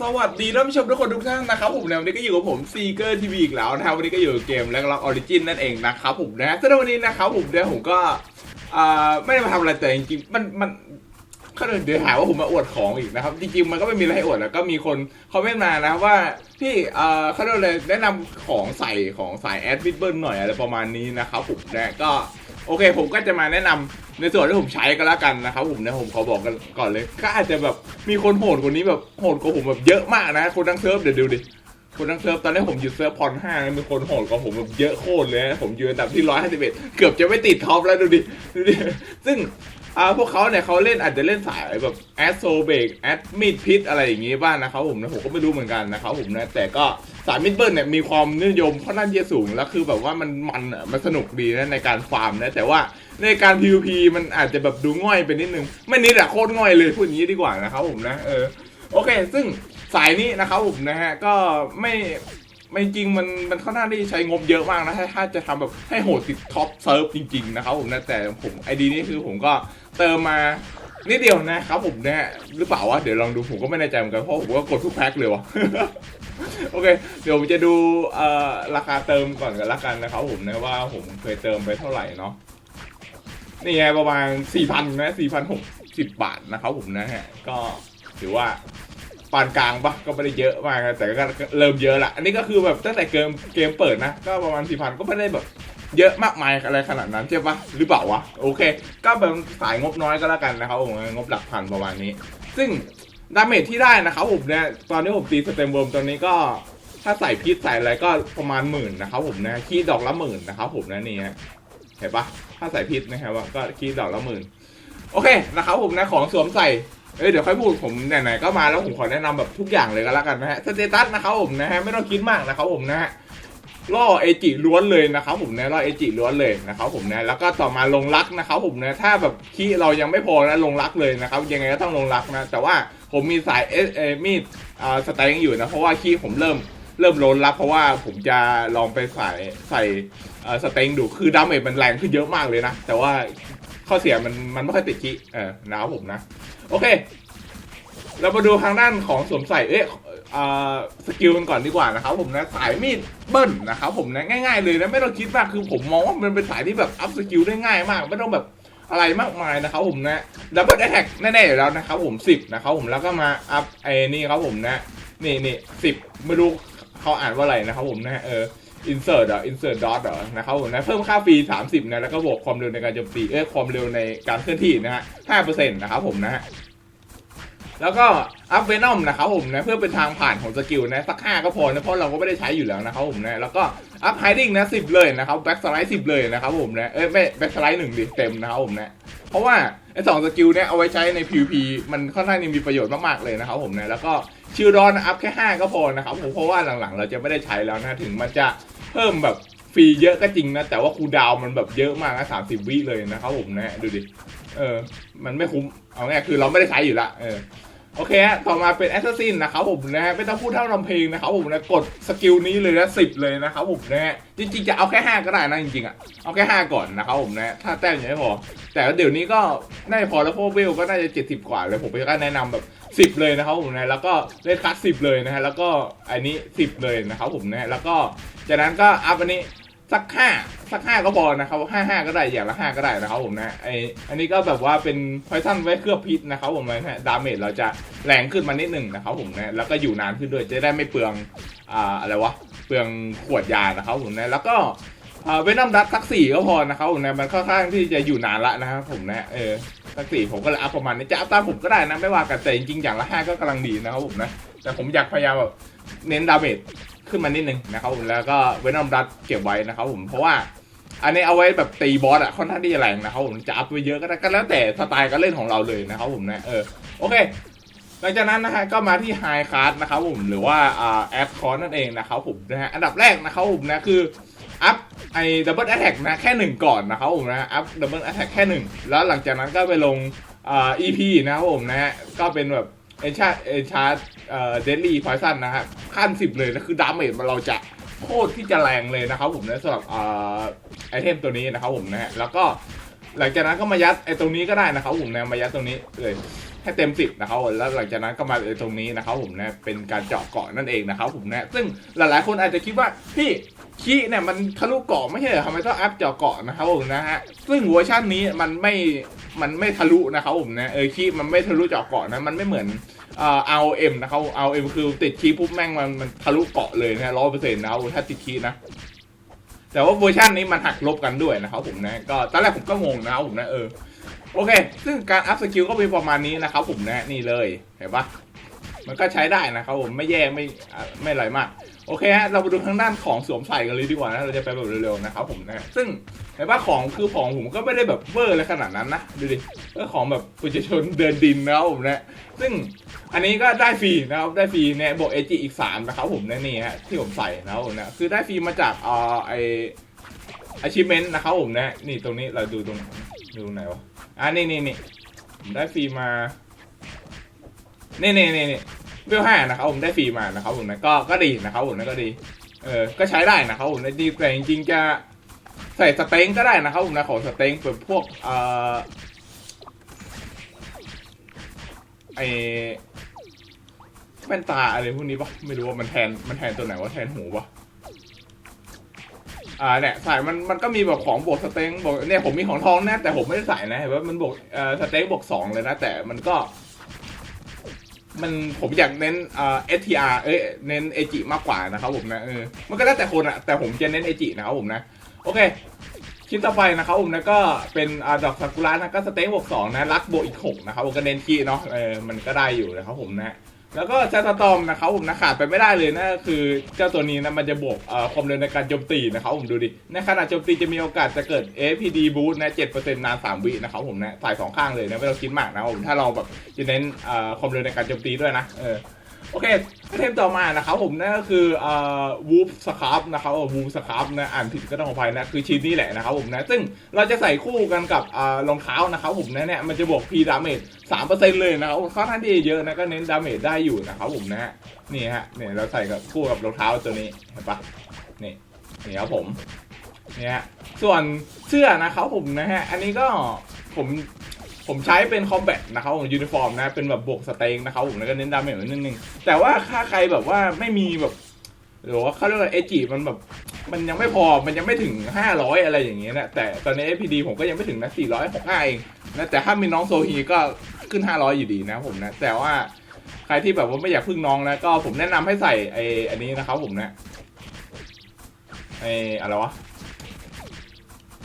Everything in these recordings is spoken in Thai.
สวัสดีท่านผู้ชมทุกคนทุกท่านนะครับผมในวันนี้ก็อยู่กับผมซีเกอร์ทีวีอีกแล้วนะครับวันนี้ก็อยู่กับเกมแล็กล็อกออริจินนั่นเองนะครับผมนะซึ่งในวันนี้นะครับผมเนี่ยผมก็อ่าไม่ได้มาทำอะไรแต่จริงๆมันมันเขาเดี๋ยวหาว่าผมมาอวดของอีกนะครับ จริงๆมันก็ไม่มีอะไรให้อวดแล้วก็มีคนคอมเมนต์มานะว่าพี่อ่าเขาเรียกอะไรแนะนำของใส่ของสายแอดบิทเบิลหน่อยอะไรประมาณนี้นะครับผมนะก็ โอเค ผมก็จะมาแนะนำในส่วนที่ผมใช้ก็แล้วกันนะครับผมนะผมขอบอกกันก่อนเลยก็อาจจะแบบมีคนโหดคนนี้แบบโหดกว่าผมแบบเยอะมากนะคนทั้งเซิร์ฟเดี๋ยวดูดิคนทั้งเซิร์ฟตอนนี้ผมอยู่เซิร์ฟพรห้ามีคนโหดกว่าผมแบบเยอะโคตรเลยนะผมอยู่อันดับที่ร้อยห้าสิบเอ็ดเกือบจะไม่ติดท็อปแล้วดูดิดูดิซึ่ง อ่าพวกเขาเนี่ยเขาเล่นอาจจะเล่นสายแบบแอดโซเบกแอดมิดพิษอะไรอย่างงี้บ้างนะครับผมนะผมก็ไม่รู้เหมือนกันนะครับผมนะแต่ก็สายมิดเบิลเนี่ยมีความนิยมค่อนข้างที่จะสูงแล้วคือแบบว่ามันมันอะมันสนุกดีนะในการฟาร์มนะแต่ว่าในการ PVP มันอาจจะแบบดูง่อยไปนิดนึงไม่นิดอะโคตรง่อยเลยพูดอย่างนี้ดีกว่านะครับผมนะเออโอเค ซึ่งสายนี้นะครับผมนะฮะก็ไม่ ไม่จริงมันมันค่อนข้างที่ใช้งบเยอะมากนะถ้าถ้าจะทำแบบให้โหดติดท็อปเซิร์ฟจริง ๆ นะครับผมนะแต่ผมไอดีนี้คือผมก็เติมมานิดเดียวนะครับผมเนะฮะหรือเปล่าวะเดี๋ยวลองดูผมก็ไม่แน่ใจเหมือนกันเพราะผมก็กดทุกแพ็คเลยวะ โอเค เดี๋ยวผมจะดูเอ่อราคาเติมก่อนกันละกันนะครับผมนะว่าผมเคยเติมไปเท่าไหร่เนาะนี่ไงประมาณสี่พันนะสี่พันหกสิบบาทนะครับผมนะฮะก็ถือว่า ปานกลางปะก็ไม่ได้เยอะมากนะแต่ก็เริ่มเยอะละอันนี้ก็คือแบบตั้งแต่เกมเกมเปิดนะ ก็ประมาณสี่พันก็ไม่ได้แบบเยอะมากมายอะไรขนาดนั้นใช่ปะหรือเปล่าวะโอเค ก็เป็นสายงบน้อยก็แล้วกันนะครับผมงบหลักพันประมาณนี้ ซึ่งดาเมจที่ได้นะครับผมเนี่ยตอนนี้ผมตีสเต็มเวิร์มตอนนี้ก็ถ้าใส่พิษใส่อะไรก็ประมาณหมื่นนะครับผมนะคีดดอกละหมื่นนะครับผมนะนี่ฮะเห็นปะถ้าใส่พิษนะครับว่าก็คีดดอกละหมื่นโอเคนะครับผมนะของสวมใส่ เอ้ยเดี๋ยวค่อยพูดผมไหนๆก็มาแล้วผมขอแนะนำแบบทุกอย่างเลยก็แล้วกันนะฮะสเตตัสนะครับผมนะฮะไม่ต้องคิดมากนะครับผมนะฮะล่อเอจิล้วนเลยนะครับผมนะล่อเอจิล้วนเลยนะครับผมนะแล้วก็ต่อมาลงรักนะครับผมนะถ้าแบบคีเรายังไม่พอนะลงรักเลยนะครับยังไงก็ต้องลงรักนะแต่ว่าผมมีสายเอเอมีดอ่าสไตล์อยู่นะเพราะว่าคีผมเริ่มเริ่มล้นรับเพราะว่าผมจะลองไปใส่ใส่เอ่อสเต็งดูคือดาเมจมันแรงขึ้นเยอะมากเลยนะแต่ว่า ข้อเสียมันมันไม่ค่อยติดที่เออหนะครับผมนะ โอเค เรามาดูทางด้านของสวมใส่ เอ๊ะอ่อสกิลกันก่อนดีกว่านะครับผมนะสายมีดเบิ้ลนะครับผมนะง่ายๆเลยนะไม่ต้องคิดมากคือผมมองว่ามันเป็นสายที่แบบอัพสกิลได้ง่ายมาก ไม่ต้องแบบอะไรมากมายนะครับผมนะดับเบิลแท็กแน่ๆอยู่แล้วนะครับผมสิบนะครับผมแล้วก็มาอัพไอ้นี่ครับผมนะ นี่นี่สิบไม่รู้เขาอ่านว่าอะไรนะครับผมนะเออ insert เหรอ insert dot เหรอนะครับผมนะเพิ่มค่าฟรี 30 นะ แล้วก็บวกความเร็วในการโจมตีเอ้ยความเร็วในการเคลื่อนที่นะฮะ5%นะครับผมนะฮะแล้วก็อัพเวนอมนะครับผมนะเพื่อเป็นทางผ่านของสกิลนะสัก5ก็พอนะเพราะเราก็ไม่ได้ใช้อยู่แล้วนะครับผมนะแล้วก็อัพไฮดิ้งนะ10เลยนะครับแบ็กสไลด์10เลยนะครับผมนะเอ้ยไม่แบ็กสไลด์หนึ่งดิเต็มนะครับผมนะเพราะว่าไอ้สองสกิลเนี่ยเอาไว้ใช้ใน PVP มันค่อนข้างมีประโยชน์มากๆเลยนะครับผมนะแล้วก็ชิลดอนอัพแค่5ก็พอนะครับผมเพราะว่าหลังๆ เราจะไม่ได้ใช้แล้วนะถึงมันจะ เพิ่มแบบฟรีเยอะก็จริงนะ แต่ว่าคูดาวมันแบบเยอะมากนะสามสิบวิเลยนะครับผมนะดูดิ เออ มันไม่คุ้ม เอาง่ายคือเราไม่ได้ใช้อยู่ละ เออ โอเคฮะต่อมาเป็นแอสซัสซินนะครับผมนะฮะไม่ต้องพูดเท่าลำเพลงนะครับผมนะกดสกิลนี้เลยนะสิบเลยนะครับผมนะฮะจริงๆจะเอาแค่ห้าก็ได้นะจริงๆอะเอาแค่ห้าก่อนนะครับผมนะถ้าแต้มยังไม่พอ แต่เดี๋ยวนี้ก็น่าจะพอแล้วพราะเวลก็น่าจะเจ็ดสิบกว่าเลยผมก็แนะนำแบบสิบเลยนะครับผมนะแล้วก็เลดคัสสิบเลยนะฮะแล้วก็อันนี้สิบเลยนะครับผมนะแล้วก็จากนั้นก็อัพอันนี้ สักห้าสักห้าก็พอนะครับห้าห้าก็ได้อย่างละห้าก็ได้นะครับผมนะไออันนี้ก็แบบว่าเป็นพอยซันไว้เคลือบพิษนะครับผมนะฮะดาเมจเราจะแรงขึ้นมานิดหนึ่งนะครับผมนะแล้วก็อยู่นานขึ้นด้วยจะได้ไม่เปลืองอ่าอะไรวะเปลืองขวดยานะครับผมนะแล้วก็เวนอมดัตสักสี่ก็พอนะครับผมนะมันค่อนข้างที่จะอยู่นานละนะครับผมนะเออสักสี่ผมก็เลยอัพประมาณนี้จะอัพตามผมก็ได้นะไม่ว่ากันแต่จริงๆอย่างละห้าก็กำลังดีนะครับผมนะแต่ผมอยากพยายามแบบเน้นดาเมจ ขึ้นมานิดนึงนะครับผมแล้วก็เวนอมดัตเก็บไว้นะครับผมเพราะว่าอันนี้เอาไว้แบบตีบอสอะค่อนข้างที่จะแรงนะครับผมจะอัพไว้เยอะก็ได้ก็แล้วแต่สไตล์การเล่นของเราเลยนะครับผมนะเออโอเคหลังจากนั้นนะฮะก็มาที่ไฮค a า d นะครับผมหรือว่าอ่าแอดคอนนั่นเองนะครับผมนะฮะอันดับแรกนะครับผมนะคืออัพไอ้ดับเบิลแอ t แทกนะแค่หนึ่งก่อนนะครับผมนะอัพดับเบิลแอ t แทกแค่หนึ่งแล้วหลังจากนั้นก็ไปลงอ่า EP นะครับผมนะฮะก็เป็นแบบ เอนชาเอนชาเอ่อเดลี่พอยซันนะครับขั้นสิบเลยนะคือดาเมจมันเราจะโคตรที่จะแรงเลยนะครับผมนะสำหรับเอ่าไอเทมตัวนี้นะครับผมนะฮะแล้วก็หลังจากนั้นก็มายัดไอตรงนี้ก็ได้นะครับผมนะมายัดตรงนี้เลยให้เต็มสิบนะครับแล้วหลังจากนั้นก็มาตรงนี้นะครับผมนะเป็นการเจาะเกาะนั่นเองนะครับผมนะซึ่งหลายๆคนอาจจะคิดว่าพี่ คีเนี่ยมันทะลุเกาะไม่ใช่เหรอทำไมต้องอัพเจาะเกาะนะครับผมนะฮะซึ่งเวอร์ชันนี้มันไม่มันไม่ทะลุนะครับผมนะเออคีมันไม่ทะลุเจาะเกาะนะมันไม่เหมือนเอ่อ ROM นะครับ ROM คือติดคีปุ๊บแม่งมันมันทะลุเกาะเลยนะร้อยเปอร์เซ็นต์นะครับถ้าติดคีนะแต่ว่าเวอร์ชันนี้มันหักลบกันด้วยนะครับผมนะก็ตอนแรกผมก็งงนะครับผมนะเออโอเค ซึ่งการอัพสกิลก็เป็นประมาณนี้นะครับผมนะนี่เลยเห็นปะ มันก็ใช้ได้นะครับผมไม่แย่ไม่ไม่อะไรมากโอเคฮะเราไปดูทางด้านของสวมใส่กันเลยดีกว่านะเราจะไปแบบเร็วๆนะครับผมนะซึ่งเห็นปะของคือของผมก็ไม่ได้แบบเวอร์อะไรขนาดนั้นนะดูดิก็ของแบบประชาชนเดินดินนะครับผมนะซึ่งอันนี้ก็ได้ฟรีนะครับได้ฟรีเนี่ยบวกเอจิอีกสามนะครับผมนะนี่ฮะที่ผมใส่นะครับผมนะคือได้ฟรีมาจากเอ่อไอ achievement นะครับผมนะนี่ตรงนี้เราดูตรงดูตรงไหนวะอ่านี่นี่นี่ได้ฟรีมา นี่นี่นี่นี่เวลห้านะครับผมได้ฟรีมานะครับผมนะก็ก็ดีนะครับผมนะก็ดี เออก็ใช้ได้นะครับผมนะดีแต่จริงๆจะใส่สเต็งก็ได้นะครับผมนะของสเต็งเป็นพวกเอ่อไอแว่นตาอะไรพวกนี้ปะไม่รู้ว่ามันแทนมันแทนตัวไหนว่าแทนหูปะอ่าเนี่ยใส่มันมันก็มีแบบของบวกสเต็งบวกเนี่ยผมมีของทองนะแต่ผมไม่ได้ใส่นะเห็นว่ามันบวกเอ่อสเต็งบวกสองเลยนะแต่มันก็ มันผมอยากเน้นเอ่อ STR เอ้ยเน้นเอจิมากกว่านะครับผมนะเออมันก็แล้วแต่คนอะแต่ผมจะเน้นเอจินะครับผมนะ โอเคชิ้นต่อไปนะครับผมนะก็เป็นอาดอกซากุระนะก็สเต็งบวกสองนะรักบวกอีกหกนะครับผมก็เน้นที่เนาะเออมันก็ได้อยู่นะครับผมนะ แล้วก็ชาตตอมนะครับผมนะขาดไปไม่ได้เลยนะคือเจ้าตัวนี้นะมันจะบวกความเร็วในการโจมตีนะครับผมดูดิในขณะโจมตีจะมีโอกาสจะเกิด APD boost นะ7%นาน 3 วินะครับผมนะใส่สองข้างเลยนะไม่ต้องคิดมากนะผมถ้าเราแบบจะเน้นความเร็วในการโจมตีด้วยนะเออ โอเคเทมต่อมานะครับผมนั่นก็คือเอ่อวูฟสครับนะครับวูฟสครับนะอ่านผิดก็ต้องขออภัยนะคือชิ้นนี้แหละนะครับผมนะซึ่งเราจะใส่คู่กันกับอ่ารองเท้านะครับผมนะเนี่ยมันจะบวก P damage สามเปอร์เซ็นต์เลยนะครับค่อนข้างที่เยอะนะก็เน้นดาเมจได้อยู่นะครับผมนะฮะนี่ฮะเนี่ยเราใส่กับคู่กับรองเท้าตัวนี้เห็นปะนี่นี่ครับผมนี่ฮะส่วนเสื้อนะครับผมนะฮะอันนี้ก็ผม ผมใช้เป็นคอมแบทนะครับของยูนิฟอร์มนะ เป็นแบบบวกสเต็งนะครับผมแล้วก็เน้นดาเมจนิดนึง แต่ว่าถ้าใครแบบว่าไม่มีแบบหรือว่าเขาเรียกว่าเอจิมันแบบมันยังไม่พอมันยังไม่ถึง 500 อะไรอย่างเงี้ยนะแต่ตอนนี้ FPD ผมก็ยังไม่ถึงนะ465เองนะแต่ถ้ามีน้องโซฮีก็ขึ้น 500 อยู่ดีนะผมนะ แต่ว่าใครที่แบบว่าไม่อยากพึ่งน้องนะก็ผมแนะนำให้ใส่ไออันนี้นะครับผมนะไออะไรวะ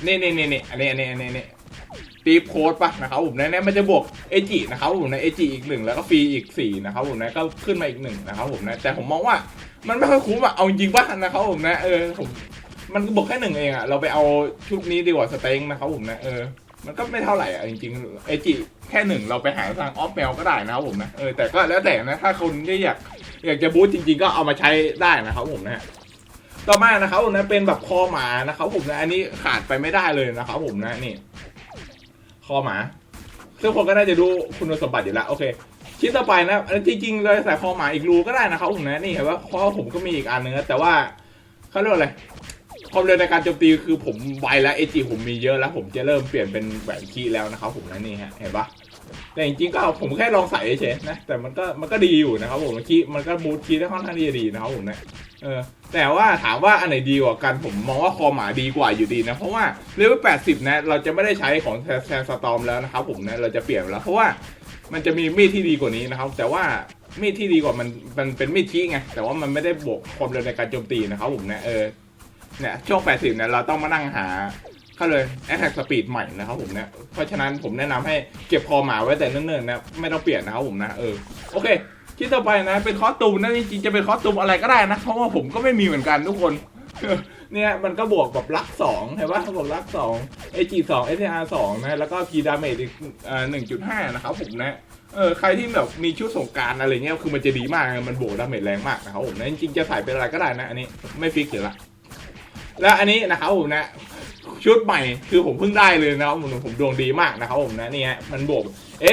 นี่นี่นี่นี่อันนี้อันนี้อันนี้ นี่ตีโค้ดปะนะครับผมนะเนี่ยมันจะบวกเอจินะครับผมนะเอจิอีกหนึ่งแล้วก็ฟรีอีกสี่นะครับผมนะก็ขึ้นมาอีกหนึ่งนะครับผมนะแต่ผมมองว่ามันไม่ค่อยคุ้มอะเอาจริงปะนะครับผมนะเออผมมันก็บวกแค่หนึ่งเองอะเราไปเอาชุดนี้ดีกว่าสเต็งนะครับผมนะเออมันก็ไม่เท่าไหร่อะจริงๆเอจิแค่หนึ่งเราไปหาทางออฟแมวก็ได้นะครับผมนะเออแต่ก็แล้วแต่นะถ้าคนที่อยากอยากจะบูสต์จริงๆก็เอามาใช้ได้นะครับผมนะต่อมานะครับผมนะเป็นแบบคอหมานะครับผมนะอันนี้ขาดไปไม่ได้เลยนะครับผมนะนี่ คอหมาซึ่งคนก็น่าจะดูคุณสมบัติอยู่แล้วโอเค ชิ้นต่อไปนะอันจริงๆเลยใส่คอหมาอีกรูก็ได้นะครับผมนะนี่เห็นว่าคอผมก็มีอีกอันนึงนะแต่ว่าเขาเรียกอะไรความเร็วในการโจมตีคือผมไวแล้วเอจีผมมีเยอะแล้ว ผมจะเริ่มเปลี่ยนเป็นแหวนคีแล้วนะครับผมนะนี่ฮะเห็นปะ แต่จริงๆก็ผมแค่ลองใส่เฉยๆนะ แต่มันก็มันก็ดีอยู่นะครับผมคีมันก็บูทคีได้ค่อนข้างดีนะครับผมนะเออแต่ว่าถามว่าอันไหนดีกว่ากันผมมองว่าคอหมาดีกว่าอยู่ดีนะ เพราะว่าเลเวล80นะเราจะไม่ได้ใช้ของแซนสตอมแล้วนะครับผมนะเราจะเปลี่ยนแล้วเพราะว่ามันจะมีมีดที่ดีกว่านี้นะครับ แต่ว่ามีดที่ดีกว่ามันมันเป็นมีดคีย์ไงแต่ว่ามันไม่ได้บวกความเร็วในการโจมตีนะครับผมนะเออเนี่ยช่วง80เนี่ยเราต้องมานั่งหา เขาเลย attack speed ใหม่นะครับผมเนี่ยเพราะฉะนั้นผมแนะนำให้เก็บคอหมาไว้แต่เนิ่นๆนะไม่ต้องเปลี่ยนนะครับผมนะเออโอเคที่ต่อไปนะเป็นคอสตูมนะจริงๆจะเป็นคอสตูมอะไรก็ได้นะเพราะว่าผมก็ไม่มีเหมือนกันทุกคนเนี่ยมันก็บวกแบบลักสองเห็นปะบวกลักสอง AG สอง SR สองนะแล้วก็ P damage อีกหนึ่งจุดห้านะครับผมนะเออใครที่แบบมีชุดสงกรารอะไรเงี้ยคือมันจะดีมากมันบวกดาเมจแรงมากนะครับผมนะจริงๆจะใส่เป็นอะไรก็ได้นะอันนี้ไม่ฟิกอยู่ละและอันนี้นะครับผมนะ ชุดใหม่คือผมเพิ่งได้เลยนะครับผมผมดวงดีมากนะครับผมนะเนี่ยมันบวก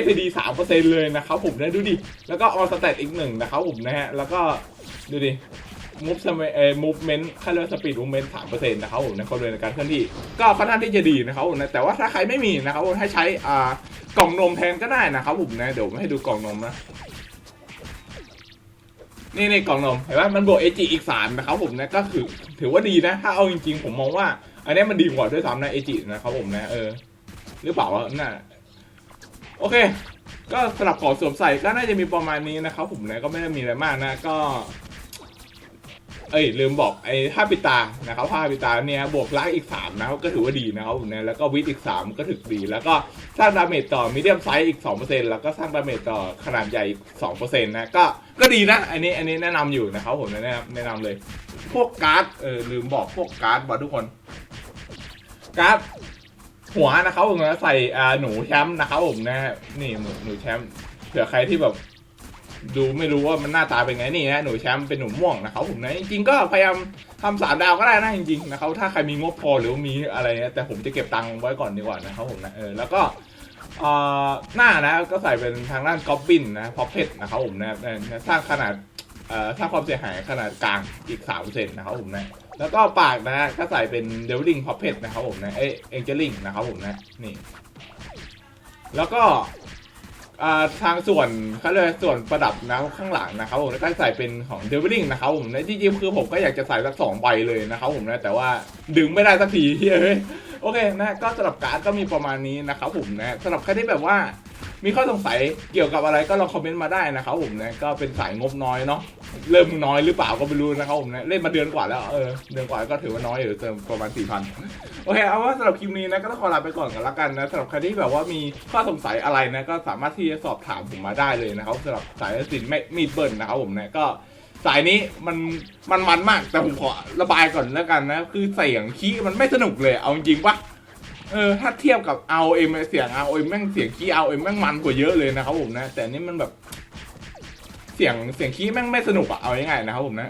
FPD สามเปอร์เซ็นเลยนะครับผมนะดูดิ แล้วก็ออสเตตอีกหนึ่งนะครับผมนะฮะแล้วก็ดูดิมูฟเอ่อมูฟเมนต์ค่าเรียกสปีดมูฟเมนต์สามเปอร์เซ็นต์นะครับผมในความเร็วในการเคลื่อนที่ ก็ค่อนข้างที่จะดีนะครับผมนะแต่ว่าถ้าใครไม่มีนะครับผมให้ใช้อ่ากล่องนมแทนก็ได้นะครับผมนะเดี๋ยวผมให้ดูกล่องนมนะนี่ในกล่องนมเห็นไหมมันบวกเอจิอีกสามนะครับผมนะก็คือถือว่าดีนะ ถ้าเอาจริงๆ ผมมองว่า อันนี้มันดีกว่าด้วยซ้ำนะเอจินะครับผมนะเออหรือเปล่าวะน่าโอเค ก็สำหรับของสวมใส่ก็น่าจะมีประมาณนี้นะครับผมนะก็ไม่ได้มีอะไรมากนะก็ เอ้ยลืมบอกไอ้ผ้าปิตานะครับผ้าปิตาเนี่ยบวกลักอีก3นะก็ถือว่าดีนะครับผมนะแล้วก็วิดอีก 3 ก็ถือดี แล้วก็สร้างดาเมจต่อมีเดียมไซส์อีก 2%แล้วก็สร้างดาเมจต่อขนาดใหญ่อีก2%นะก็ก็ดีนะ อันนี้อันนี้แนะนำอยู่นะครับผมแนะนำแนะนำเลย พวกการ์ดเออลืมบอกพวกการ์ดบอทุกคน การ์ดหัวนะครับผมนะใส่อ่าหนูแชมป์นะครับผมนะนี่หนูหนูแชมป์เผื่อใครที่แบบ ดูไม่รู้ว่ามันหน้าตาเป็นไงนี่นะหนูแชมป์เป็นหนูม่วงนะครับผมนะจริงๆก็พยายามทำสามดาวก็ได้นะจริงๆนะครับถ้าใครมีงบพอหรือมีอะไรนะแต่ผมจะเก็บตังค์ไว้ก่อนดีกว่านะครับผมนะเออแล้วก็หน้านะก็ใส่เป็นทางด้านก๊อบบินนะพอเพชนะครับผมนะเออสร้างขนาด เอ่อถ้าความเสียหายขนาดกลางอีก3เซนนะครับผมนะแล้วก็ปากนะก็ใส่เป็นเดวิลิงพ็อเพชนะครับผมนะเอ้เอ็งเจลิงนะครับผมนะนี่แล้วก็อ่าทางส่วนเขาเรียกส่วนประดับนะข้างหลังนะครับผมแล้วก็ใส่เป็นของเดวิลิงนะครับผมนะจริงๆคือผมก็อยากจะใส่สักสองใบเลยนะครับผมนะแต่ว่าดึงไม่ได้สักทีเฮ้ยโอเคนะก็สำหรับการ์ดก็มีประมาณนี้นะครับผมนะสำหรับใครที่แบบว่า มีข้อสงสัยเกี่ยวกับอะไรก็ลองคอมเมนต์มาได้นะครับผมนะก็เป็นสายงบน้อยเนาะเริ่มน้อยหรือเปล่าก็ไม่รู้นะครับผมนะเล่นมาเดือนกว่าแล้วเออเดือนกว่าก็ถือว่าน้อยอยู่เติมประมาณสี่พันโอเคเอาว่าสำหรับคลิปนี้นะก็ต้องขอลาไปก่อนกันละกันนะสำหรับใครที่แบบว่ามีข้อสงสัยอะไรนะก็สามารถที่จะสอบถามผมมาได้เลยนะครับสำหรับสายสินไม่มีเบิร์นนะครับผมนะก็สายนี้มันมันมันมากแต่ผมขอระบายก่อนแล้วกันนะ คือเสียงคีย์มันไม่สนุกเลยเอาจริงปะ เออถ้าเทียบกับ R O M เองเสียง R O M แม่งเสียงคีย์ R O M แม่งมันกว่าเยอะเลยนะครับผมนะ แต่นี่มันแบบ เสียงเสียงคีย์แม่งไม่สนุกอะเอาง่ายๆนะครับผมนะ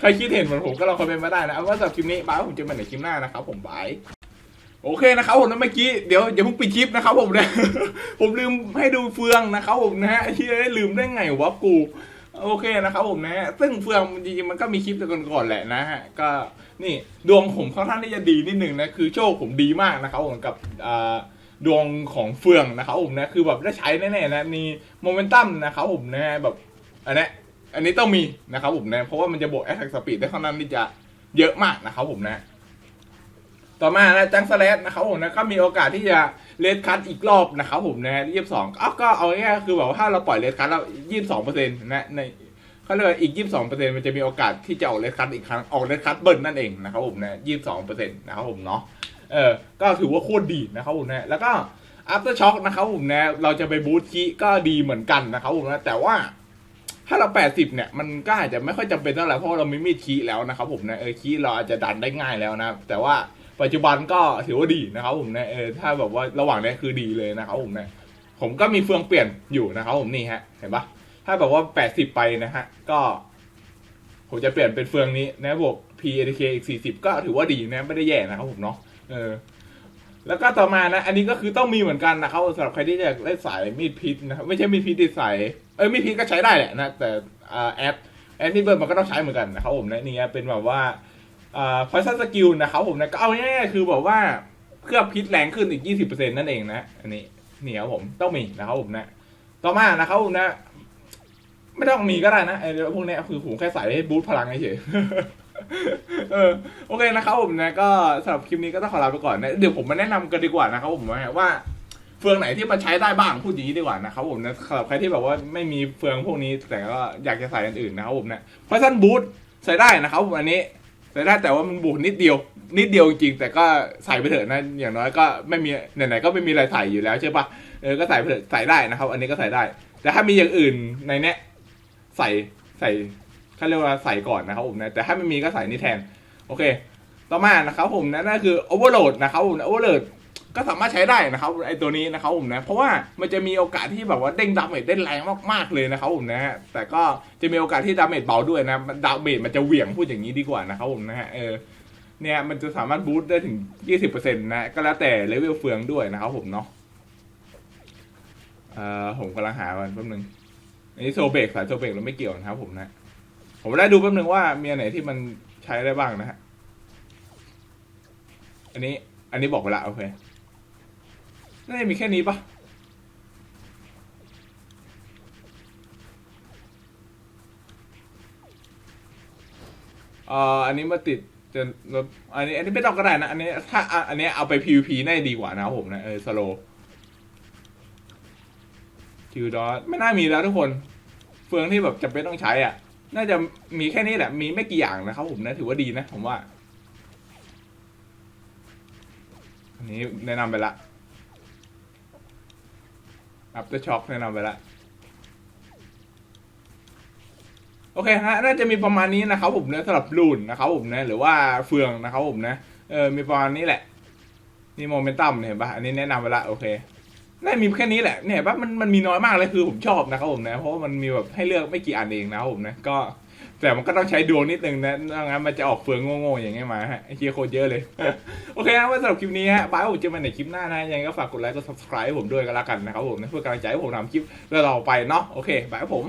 ใครคิดเห็นเหมือนผมก็ลองคอมเมนต์มาได้นะเอาว่าสำหรับคลิปนี้บ้าผมจอกันในคลิปหน้านะครับผมบายโอเคนะครับผมนะเมื่อกี้เดี๋ยวอย่าเพิ่งปิดคลิปนะครับผมนะผมลืมให้ดูเฟืองนะครับผมนะฮะที่ได้ลืมได้ไงวะกู โอเคนะครับผมนะฮะซึ่งเฟืองจริงๆมันก็มีคลิปแต่ก่อนๆแหละนะฮะก็ นี่ดวงผมค่อนข้างที่จะดีนิดหนึ่งนะคือโชคผมดีมากนะครับผมกับดวงของเฟืองนะครับผมนะคือแบบได้ใช้แน่ๆนะมีโมเมนตัมนะครับผมนะแบบอันนี้อันนี้ต้องมีนะครับผมนะเพราะว่ามันจะบวกแอ t แทกสปีดได้ค่อนข้างที่จะเยอะมากนะครับผมนะ ต่อมานะจังสแลดนะครับผมนะก็มีโอกาสที่จะเลดคัตอีกรอบนะครับผมนะยี่สิบสองเอาก็เอาง่ายๆคือแบบว่าถ้าเราปล่อยเลดคัตแล้วยี่สิบสองเปอร์เซ็นต์นะใน เขาเรียกว่าอีกยี่สิบสองเปอร์เซ็นต์มันจะมีโอกาสที่จะออกเลดคัตอีกครั้งออกเลดคัตเบิร์นนั่นเองนะครับผมนะยี่สิบสองเปอร์เซ็นต์นะครับผมเนาะเออก็ถือว่าโคตรดีนะครับผมนะแล้วก็ after shock นะครับผมนะเราจะไปบูทคีก็ดีเหมือนกันนะครับผมนะแต่ว่าถ้าเรา 80 เนี่ย มันก็อาจจะไม่ค่อยจำเป็นเท่าไหร่เพราะเราไม่มีคีแล้วนะครับผมนะเออคีเราอาจจะดันได้ง่ายแล้วนะแต่ว่าปัจจุบันก็ถือว่าดีนะครับผมนะเออถ้าแบบว่าระหว่างเนี้ยคือดีเลยนะครับผมนะผมก็มีเฟืองเปลี่ยนอยู่นะครับผมนี่ฮะเห็นปะ ถ้าแบบว่า80ไปนะฮะ ก็ผมจะเปลี่ยนเป็นเฟืองนี้นะบวก P A T K อีก40ก็ถือว่าดีนะ ไม่ได้แย่นะครับผมเนาะเออ แล้วก็ต่อมานะ อันนี้ก็คือต้องมีเหมือนกันนะครับสำหรับใครที่อยากเล่นสายมีดพิษนะครับไม่ใช่มีดพิษที่สายเอ้ยมีดพิษก็ใช้ได้แหละนะ แต่แอปแอปมีดเบิร์ดมันก็ต้องใช้เหมือนกันนะครับผมนะนี่เป็นแบบว่าอ่าพอยซันสกิลนะครับผมนะก็เอาง่ายๆคือแบบว่าเคลือพิษแรงขึ้นอีก 20%นั่นเองนะ อันนี้นี่ครับผมต้องมีนะครับผมนะ ต่อมานะครับผมนะ ไม่ต้องมีก็ได้นะไอ้เรื่องพวกเนี้ยคือผมแค่ใส่ให้บูตพลังเฉยเออโอเคนะครับผมนะก็สำหรับคลิปนี้ก็ต้องขอลาไปก่อนนะเดี๋ยวผมมาแนะนำกันดีกว่านะครับผมว่าเฟืองไหนที่มันใช้ได้บ้างพูดอย่างนี้ดีกว่านะครับผมนะสำหรับใครที่แบบว่าไม่มีเฟืองพวกนี้ แต่ก็อยากจะใส่อันอื่นนะครับผมนะเพราะฉะนั้นบูทใส่ได้นะครับผมอันนี้ใส่ได้แต่ว่ามันบูทนิดเดียว นิดเดียวจริงแต่ก็ใส่ไปเถอะนะอย่างน้อยก็ไม่มีไหนๆก็ไม่มีอะไรใส่อยู่แล้วใช่ปะเออก็ใส่ไปเถอะใส่ได้นะครับ อันนี้ก็ใส่ได้ แต่ถ้ามีอย่างอื่นในเนี้ย ใส่ใส่เขาเรียกว่าใส่ก่อนนะครับผมนะแต่ถ้าไม่มีก็ใส่นี่แทนโอเค ต่อมานะครับผมนะนั่นคือ overload นะครับผม overload ก็สามารถใช้ได้นะครับไอตัวนี้นะครับผมนะเพราะว่ามันจะมีโอกาสที่แบบว่าเด้งดาเมจได้แรงมากๆเลยนะครับผมนะฮะแต่ก็จะมีโอกาสที่ดาเมจเบาด้วยนะดาเมจมันจะเหวี่ยงพูดอย่างนี้ดีกว่านะครับผมนะฮะเออเนี่ยมันจะสามารถบูตได้ถึง 20%นะก็แล้วแต่เลเวลเฟืองด้วยนะครับผมเนาะเอ่อผมกำลังหามันแป๊บนึง อันนี้โซเบกสายโซเบกเราไม่เกี่ยวนะครับผมนะ ผมได้ดูแป๊บนึงว่ามีอันไหนที่มันใช้ได้บ้างนะฮะ อันนี้ อันนี้บอกไปละโอเคน่าจะมีแค่นี้ปะเอ่ออันนี้มาติดจะลดอันนี้ อันนี้ไม่ต้องก็ได้นะ อันนี้ถ้าอันนี้เอาไป PVP น่าดีกว่านะครับผมนะ เออสโล คิวดอทไม่น่ามีแล้วทุกคน เฟืองที่แบบจำเป็นต้องใช้อะ น่าจะมีแค่นี้แหละ มีไม่กี่อย่างนะครับผมนะถือว่าดีนะผมว่า อันนี้แนะนำไปละอัปเตอร์ช็อคแนะนำไปละโอเคฮะน่าจะมีประมาณนี้นะครับผมนะสำหรับลูนนะครับผมนะหรือว่าเฟืองนะครับผมนะเออมีประมาณนี้แหละนี่โมเมนตัมเห็นปะอันนี้แนะนำไปละโอเค น่ามีแค่นี้แหละเนี่ยว่ามันมันมีน้อยมากเลยคือผมชอบนะครับผมนะ เพราะว่ามันมีแบบให้เลือกไม่กี่อันเองนะครับผมนะก็ แต่มันก็ต้องใช้ดวงนิดนึงนะงั้นมันจะออกเฟืองโง่ๆอย่างเงี้ยมาฮะไอ้เหี้ยโคตรเยอะเลย โอเคนะว่าสำหรับคลิปนี้ฮะบายผมจะมาในคลิปหน้านะยังไงก็ฝากกดไลค์กด subscribe ผมด้วยก็แล้วกันนะครับผมนะเพื่อกำลังใจให้ผมทำคลิปเราไปเนาะโอเคบายผม